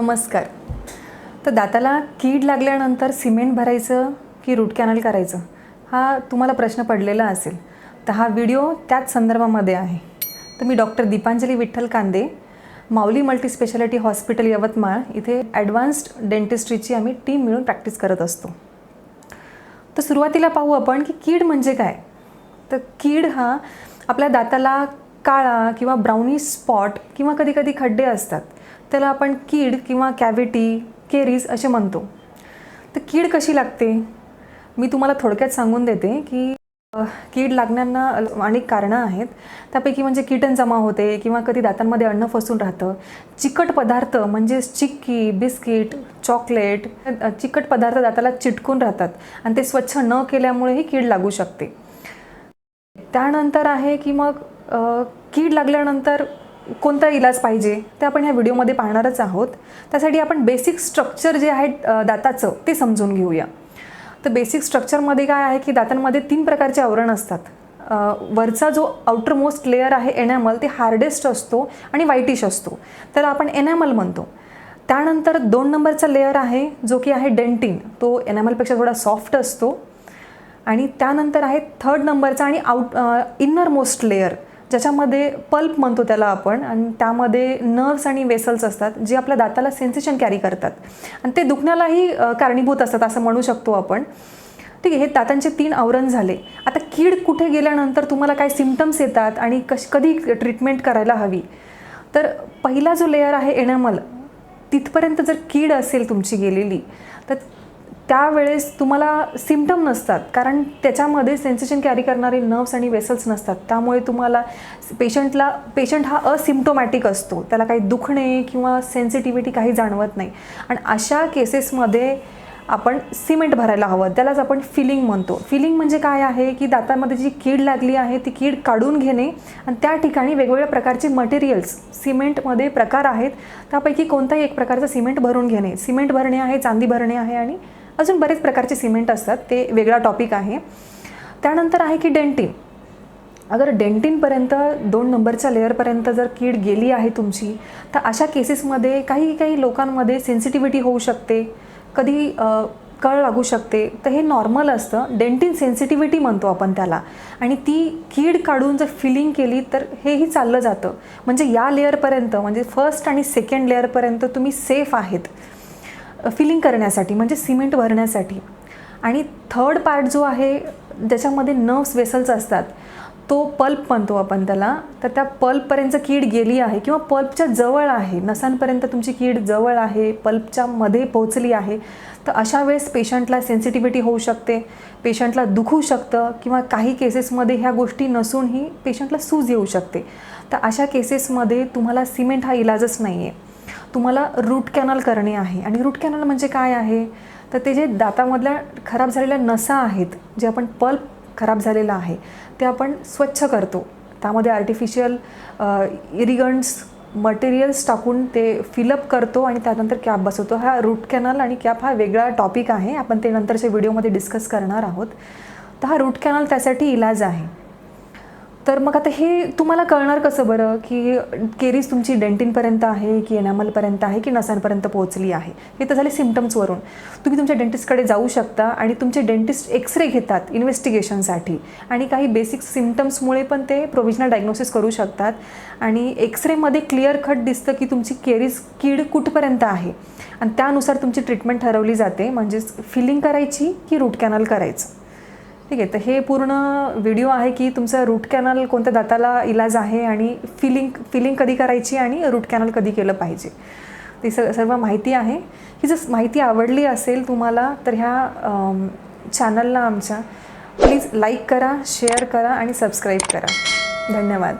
नमस्कार. तर दाताला कीड लागल्यानंतर सिमेंट भरायचं की रूट कॅनल करायचं? हा तुम्हाला प्रश्न पडलेला असेल. तर हा व्हिडिओ त्याच संदर्भामध्ये आहे. तर मी डॉक्टर दीपांजली विठ्ठल कांदे माऊली मल्टीस्पेशालिटी हॉस्पिटल यवतमाळ इथे ॲडव्हान्स्ड डेंटिस्ट्रीची आम्ही टीम मिळून प्रॅक्टिस करत असतो. तर सुरुवातीला पाहू आपण की कीड म्हणजे काय? तर कीड हा आपल्या दाताला काळा किंवा ब्राउनी स्पॉट किंवा कधी कधी खड्डे असतात. त्याला आपण कीड किंवा कॅव्हिटी केरीज असे म्हणतो. तर कीड कशी लागते? मी तुम्हाला थोडक्यात सांगून देते की कीड लागण्यांना अनेक कारणं आहेत. त्यापैकी म्हणजे कीटन जमा होते किंवा कधी दातांमध्ये अन्न फसून राहतं. चिकट पदार्थ म्हणजे चिक्की बिस्किट चॉकलेट चिकट पदार्थ दाताला चिटकून राहतात आणि ते स्वच्छ न केल्यामुळेही कीड लागू शकते. त्यानंतर आहे की मग कीड लागल्यानंतर कोणता इलाज पाहिजे ते आपण ह्या व्हिडिओमध्ये पाहणारच आहोत. त्यासाठी आपण बेसिक स्ट्रक्चर जे आहे दाताचं ते समजून घेऊया. तर बेसिक स्ट्रक्चरमध्ये काय आहे की दातांमध्ये तीन प्रकारचे आवरण असतात. वरचा जो आउटर मोस्ट लेअर आहे एनॅमल ते हार्डेस्ट असतो आणि व्हाईटिश असतो. त्याला आपण एनॅमल म्हणतो. त्यानंतर दोन नंबरचा लेअर आहे जो की आहे डेंटिन तो एनॅमलपेक्षा थोडा सॉफ्ट असतो. आणि त्यानंतर आहे थर्ड नंबरचा आणि आउट इनर मोस्ट लेअर ज्याच्यामध्ये पल्प म्हणतो त्याला आपण आणि त्यामध्ये नर्व्स आणि वेसल्स असतात जे आपल्या दाताला सेन्सेशन कॅरी करतात. आणि ते दुखण्यालाही कारणीभूत असतात असं म्हणू शकतो आपण. ठीक आहे हे दातांचे तीन आवरण झाले. आता कीड कुठे गेल्यानंतर तुम्हाला काय सिमटम्स येतात आणि कश कधी ट्रीटमेंट करायला हवी? तर पहिला जो लेअर आहे एनॅमल तिथपर्यंत जर कीड असेल तुमची गेलेली तर त्यावेळेस तुम्हाला सिमटम नसतात. कारण त्याच्यामध्ये सेन्सेशन कॅरी करणारे नर्व्स आणि वेसल्स नसतात. त्यामुळे तुम्हाला पेशंटला पेशंट हा असिम्टोमॅटिक असतो. त्याला काही दुखणे किंवा सेन्सिटिव्हिटी काही जाणवत नाही. आणि अशा केसेसमध्ये आपण सिमेंट भरायला हवं. त्यालाच आपण फिलिंग म्हणतो. फिलिंग म्हणजे काय आहे? की दातामध्ये जी कीड लागली आहे ती कीड काढून घेणे आणि त्या ठिकाणी वेगवेगळ्या प्रकारचे मटेरियल्स सिमेंटमध्ये प्रकार आहेत. त्यापैकी कोणताही एक प्रकारचं सिमेंट भरून घेणे. सिमेंट भरणे आहे चांदी भरणे आहे आणि अजून बरेच प्रकारचे सिमेंट असतात ते वेगळा टॉपिक आहे. त्यानंतर आहे की डेंटिन अगर डेंटिनपर्यंत दोन नंबरच्या लेअरपर्यंत जर कीड गेली आहे तुमची तर अशा केसेसमध्ये काही काही लोकांमध्ये सेन्सिटिव्हिटी होऊ शकते. कधी कळ लागू शकते. तर हे नॉर्मल असतं. डेंटिन सेन्सिटिव्हिटी म्हणतो आपण त्याला. आणि ती कीड काढून जर फिलिंग केली तर हेही चाललं जातं. म्हणजे या लेअरपर्यंत म्हणजे फर्स्ट आणि सेकंड लेअरपर्यंत तुम्ही सेफ आहेत. फिलिंग करण्यासाठी म्हणजे सिमेंट भरण्यासाठी आणि थर्ड पार्ट जो आहे ज्याच्यामध्ये नर्व्स वेसल्स असतात तो पल्प म्हणतो आपण त्याला. तर त्या पल्पपर्यंत कीड गेली आहे किंवा पल्पच्या जवळ आहे नसांपर्यंत तुमची कीड जवळ आहे पल्पच्या मध्ये पोहोचली आहे तर अशा वेळेस पेशंटला सेन्सिटिव्हिटी होऊ शकते पेशंटला दुखू शकतं किंवा काही केसेसमध्ये ह्या गोष्टी नसूनही पेशंटला सूज येऊ शकते. तर अशा केसेसमध्ये तुम्हाला सिमेंट हा इलाजच नाही आहे तुम्हाला रूट कॅनल करणे आहे. आणि रूट कॅनल म्हणजे काय आहे? तर ते जे दातामधल्या खराब झालेल्या नसा आहेत जे आपण पल्प खराब झालेला आहे ते आपण स्वच्छ करतो. त्यामध्ये आर्टिफिशियल इरिगंट्स मटेरियल्स टाकून ते फिलअप करतो आणि त्यानंतर कॅप बसवतो. हा रूट कॅनल आणि कॅप हा वेगळा टॉपिक आहे. आपण ते नंतरच्या व्हिडिओमध्ये डिस्कस करणार आहोत. तर हा रूट कॅनल त्यासाठी इलाज आहे. तर मग आता हे तुम्हाला कळणार कसं बरं? की केरीज तुमची डेंटिनपर्यंत आहे की एनामलपर्यंत आहे की नसांपर्यंत पोहोचली आहे? हे तर झाले सिमटम्सवरून तुम्ही तुमच्या डेंटिस्टकडे जाऊ शकता आणि तुमचे डेंटिस्ट एक्सरे घेतात इन्व्हेस्टिगेशनसाठी आणि काही बेसिक सिमटम्समुळे पण ते प्रोव्हिजनल डायग्नोसिस करू शकतात. आणि एक्सरेमध्ये क्लिअर कट दिसतं की तुमची केरीज कीड कुठपर्यंत आहे. आणि त्यानुसार तुमची ट्रीटमेंट ठरवली जाते. म्हणजेच फिलिंग करायची की रूट कॅनल करायचं? ठीक आहे तर हे पूर्ण व्हिडिओ आहे की तुमचं रूट कॅनल कोणत्या दाताला इलाज आहे आणि फिलिंग फिलिंग कधी करायची आणि रूट कॅनल कधी केलं पाहिजे. ती स सर्व माहिती आहे. ही जर माहिती आवडली असेल तुम्हाला तर ह्या चॅनलला आमच्या प्लीज लाईक करा शेअर करा आणि सबस्क्राईब करा. धन्यवाद.